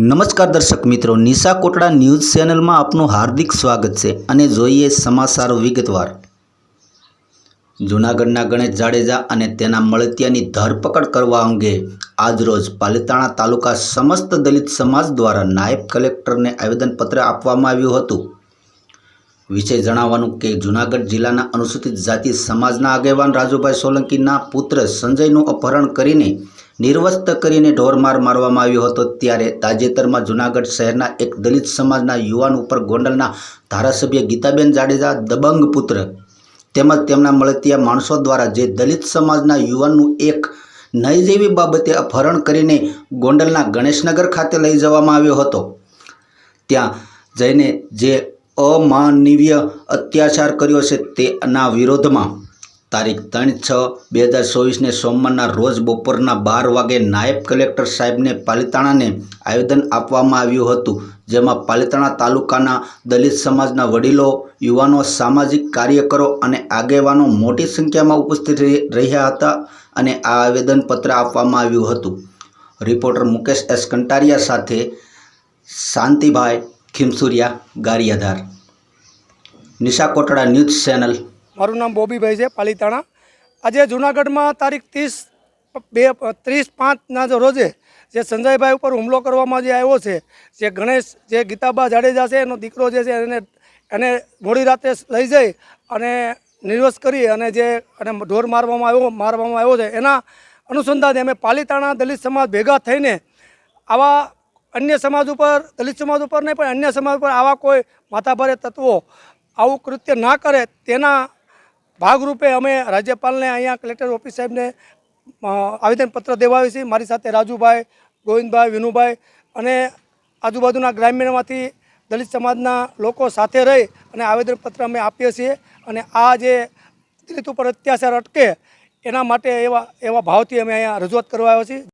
નમસ્કાર દર્શક મિત્રો, નિશા કોટડા ન્યૂઝ ચેનલમાં આપનું હાર્દિક સ્વાગત છે અને જોઈએ સમાચાર વિગતવાર. જૂનાગઢના ગણેશ જાડેજા અને તેના મળતિયાની ધરપકડ કરવા અંગે આજરોજ પાલિતાણા તાલુકા સમસ્ત દલિત સમાજ દ્વારા નાયબ કલેક્ટરને આવેદનપત્ર આપવામાં આવ્યું હતું. વિશે જણાવવાનું કે જૂનાગઢ જિલ્લાના અનુસૂચિત જાતિ સમાજના આગેવાન રાજુભાઈ સોલંકીના પુત્ર સંજયનું અપહરણ કરીને નિર્વસ્ત કરીને ઢોરમાર મારવામાં આવ્યો હતો ત્યારે તાજેતરમાં જૂનાગઢ શહેરના એક દલિત સમાજના યુવાન ઉપર ગોંડલના ધારાસભ્ય ગીતાબેન જાડેજા દબંગ પુત્ર તેમજ તેમના મળતિયા માણસો દ્વારા જે દલિત સમાજના યુવાનનું એક નઈ જેવી બાબતે અપહરણ કરીને ગોંડલના ગણેશનગર ખાતે લઈ જવામાં આવ્યો હતો. ત્યાં જઈને જે અમાનવીય અત્યાચાર કર્યો છે તેના વિરોધમાં તારીખ ત્રણ છ બે હજાર ચોવીસને સોમવારના રોજ બપોરના બાર વાગે નાયબ કલેક્ટર સાહેબને પાલિતાણાને આવેદન આપવામાં આવ્યું હતું, જેમાં પાલિતાણા તાલુકાના દલિત સમાજના વડીલો, યુવાનો, સામાજિક કાર્યકરો અને આગેવાનો મોટી સંખ્યામાં ઉપસ્થિત રહી- રહ્યા હતા અને આ આવેદનપત્ર આપવામાં આવ્યું હતું. રિપોર્ટર મુકેશ એસ કંટારિયા સાથે Shantibhai Khimsuriya Gariadhar. Nisha Kotda news channel. મારું નામ બોબીભાઈ છે, પાલીતાણા. આજે જુનાગઢમાં તારીખ ત્રીસ બે, ત્રીસ પાંચના રોજે જે સંજયભાઈ ઉપર હુમલો કરવામાં જે આવ્યો છે, જે ગણેશ, જે ગીતાબા જાડેજા છે, એનો દીકરો જે છે એને એને મોડી રાતે લઈ જઈ અને નિર્વસ કરી અને જે અને ઢોર મારવામાં આવ્યો મારવામાં આવ્યો છે. એના અનુસંધાને અમે પાલીતાણા દલિત સમાજ ભેગા થઈને આવા અન્ય સમાજ ઉપર, દલિત સમાજ ઉપર નહીં, પણ અન્ય સમાજ ઉપર આવા કોઈ માથાભારે તત્વો આવું કૃત્ય ના કરે તેના ભાગરૂપે અમે રાજ્યપાલને અહીંયા કલેક્ટર ઓફિસ સાહેબને આવેદનપત્ર દેવાવી છે. મારી સાથે રાજુભાઈ, ગોવિંદભાઈ, વિનુભાઈ અને આજુબાજુના ગ્રામ્યમાંથી દલિત સમાજના લોકો સાથે રહી અને આવેદનપત્ર અમે આપીએ છીએ. અને આ જે દલિત ઉપર અત્યાચાર અટકે એના માટે એવા એવા ભાવથી અમે અહીંયા રજૂઆત કરવા આવ્યા છીએ.